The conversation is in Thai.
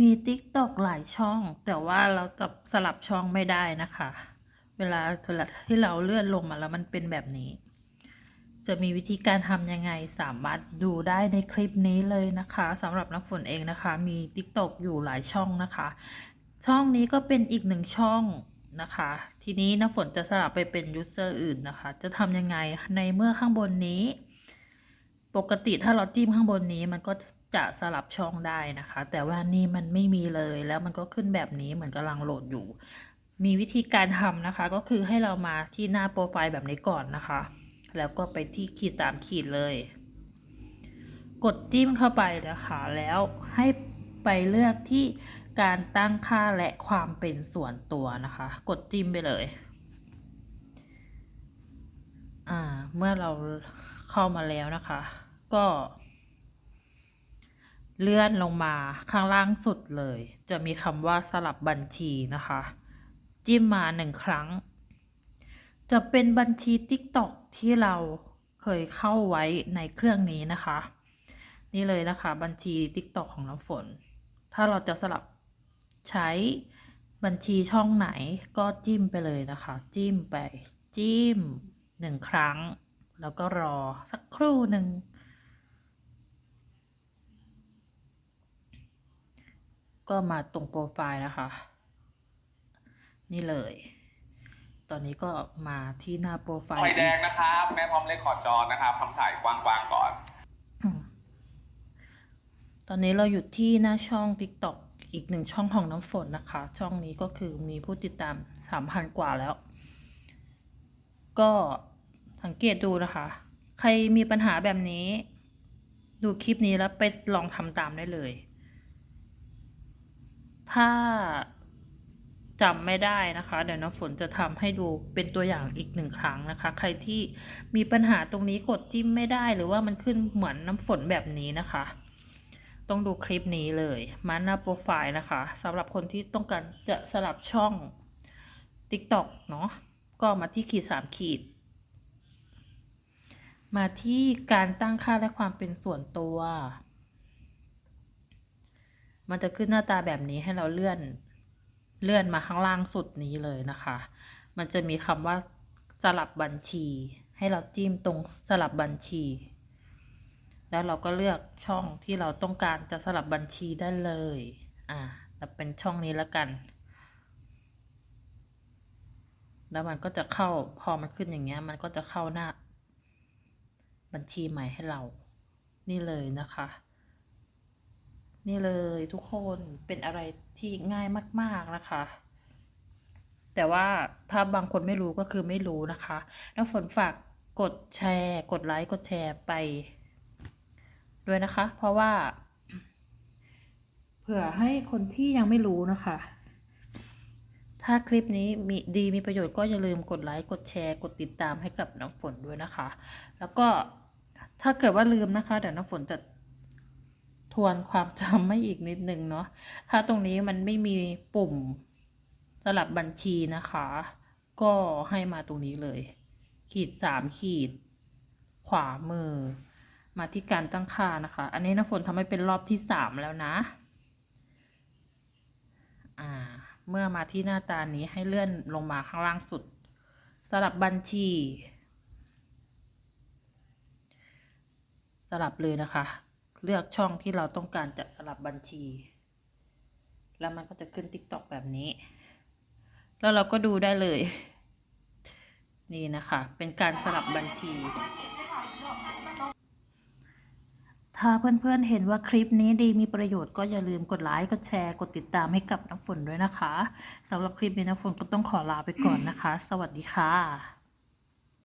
มี TikTok หลายช่อง แต่ว่าเราจะสลับช่องไม่ได้นะคะ เวลาที่เราเลื่อนลงมาแล้วมันเป็นแบบนี้ จะมีวิธีการทำยังไงสามารถดูได้ในคลิปนี้เลยนะคะสำหรับน้ำฝนเองนะคะ มี TikTok อยู่หลายช่องนะคะ ช่องนี้ก็เป็นอีกหนึ่งช่องนะคะ ทีนี้น้ำฝนจะสลับไปเป็นยูเซอร์อื่นนะคะ จะทำยังไงในเมื่อข้างบนนี้ ปกติถ้าเราจิ้มข้างบนนี้มันก็จะสลับช่องได้นะคะ แต่ว่านี่มันไม่มีเลยแล้วมันก็ขึ้นแบบนี้เหมือนกำลังโหลดอยู่ มีวิธีการทำนะคะ ก็คือให้เรามาที่หน้าโปรไฟล์แบบนี้ก่อนนะคะ แล้วก็ไปที่ขีดสามขีดเลย กดจิ้มเข้าไปนะคะ แล้วให้ไปเลือกที่การตั้งค่าและความเป็นส่วนตัวนะคะ กดจิ้มไปเลยอ่าเมื่อเราเข้ามาแล้วนะคะ ก็ เลื่อนลงมาข้างล่างสุดเลย จะมีคำว่าสลับบัญชีนะคะ จิ้มมาหนึ่งครั้ง จะเป็นบัญชี TikTok ที่เราเคยเข้าไว้ในเครื่องนี้นะคะ นี่เลยนะคะบัญชี TikTok ของน้ำฝน ถ้าเราจะสลับใช้บัญชีช่องไหนก็จิ้มไปเลยนะคะ จิ้มไป จิ้มหนึ่งครั้ง แล้วก็รอสักครู่หนึ่ง ก็มาตรงโปรไฟล์นะคะ นี่เลย ตอนนี้ก็มาที่หน้าโปรไฟล์ไฟแดอีงกนะครับแม่พร้อมเลคคอร์ดจอนะครับทำถ่ายกว้างๆก่อนอืมตอนนี้เราอยู่ที่หน้าช่อง TikTok อีกหนึ่งช่องของน้ำฝนนะคะ ช่องนี้ก็คือมีผู้ติดตามสามพันกว่าแล้ว ก็สังเกตดูนะคะ ใครมีปัญหาแบบนี้ ดูคลิปนี้แล้วไปลองทำตามได้เลย ถ้าจำไม่ได้นะคะ เดี๋ยวน้ำฝนจะทำให้ดูเป็นตัวอย่างอีกหนึ่งครั้งนะคะ ใครที่มีปัญหาตรงนี้กดจิ้มไม่ได้หรือว่ามันขึ้นเหมือนน้ำฝนแบบนี้นะคะ ต้องดูคลิปนี้เลยมาหน้าโปรไฟล์นะคะสำหรับคนที่ต้องการจะสลับช่อง TikTok เนาะก็มาที่ขีดสามขีด มาที่การตั้งค่าและความเป็นส่วนตัว มันจะขึ้นหน้าตาแบบนี้ให้เราเลื่อนเลื่อนมาข้างล่างสุดนี้เลยนะคะ มันจะมีคำว่าสลับบัญชี ให้เราจิ้มตรงสลับบัญชี แล้วเราก็เลือกช่องที่เราต้องการจะสลับบัญชีได้เลย อ่าแต่เป็นช่องนี้แล้วกัน แล้วมันก็จะเข้าพอมันขึ้นอย่างเงี้ย มันก็จะเข้าหน้า บัญชีใหม่ให้เรา นี่เลยนะคะ นี่เลยทุกคนเป็นอะไรที่ง่ายมาก ๆนะคะ แต่ว่าถ้าบางคนไม่รู้ก็คือไม่รู้นะคะแล้วฝนฝากกดแชร์ กดไลค์กดแชร์ไป ด้วยนะคะ เพราะว่า เผื่อให้คนที่ยังไม่รู้นะคะ ถ้าคลิปนี้มีดีมีประโยชน์ก็อย่าลืมกดไลค์กดแชร์ กดติดตามให้กับน้ำฝนด้วยนะคะ แล้วก็ถ้าเกิดว่าลืมนะคะเดี๋ยวน้ำฝนจะ ทวนความจำไม่อีกนิดนึงเนาะ ถ้าตรงนี้มันไม่มีปุ่มสลับบัญชีนะคะ ก็ให้มาตรงนี้เลย ขีดสามขีด ขวามือ มาที่การตั้งค่านะคะ อันนี้น้ำฝนทำให้เป็นรอบที่สามแล้วนะ อ่า เมื่อมาที่หน้าตานี้ให้เลื่อนลงมาข้างล่างสุด สลับบัญชี สลับเลยนะคะ เลือกช่องที่เราต้องการจะสลับบัญชี แล้วมันก็จะขึ้น TikTok แบบนี้ แล้วเราก็ดูได้เลย นี่นะคะ เป็นการสลับบัญชี ถ้าเพื่อนๆเห็นว่าคลิปนี้ดีมีประโยชน์ก็อย่าลืมกดไลค์ กดแชร์ กดติดตามให้กับน้ำฝนด้วยนะคะสำหรับคลิปนี้น้ำฝนก็ต้องขอลาไปก่อนนะคะ สวัสดีค่ะ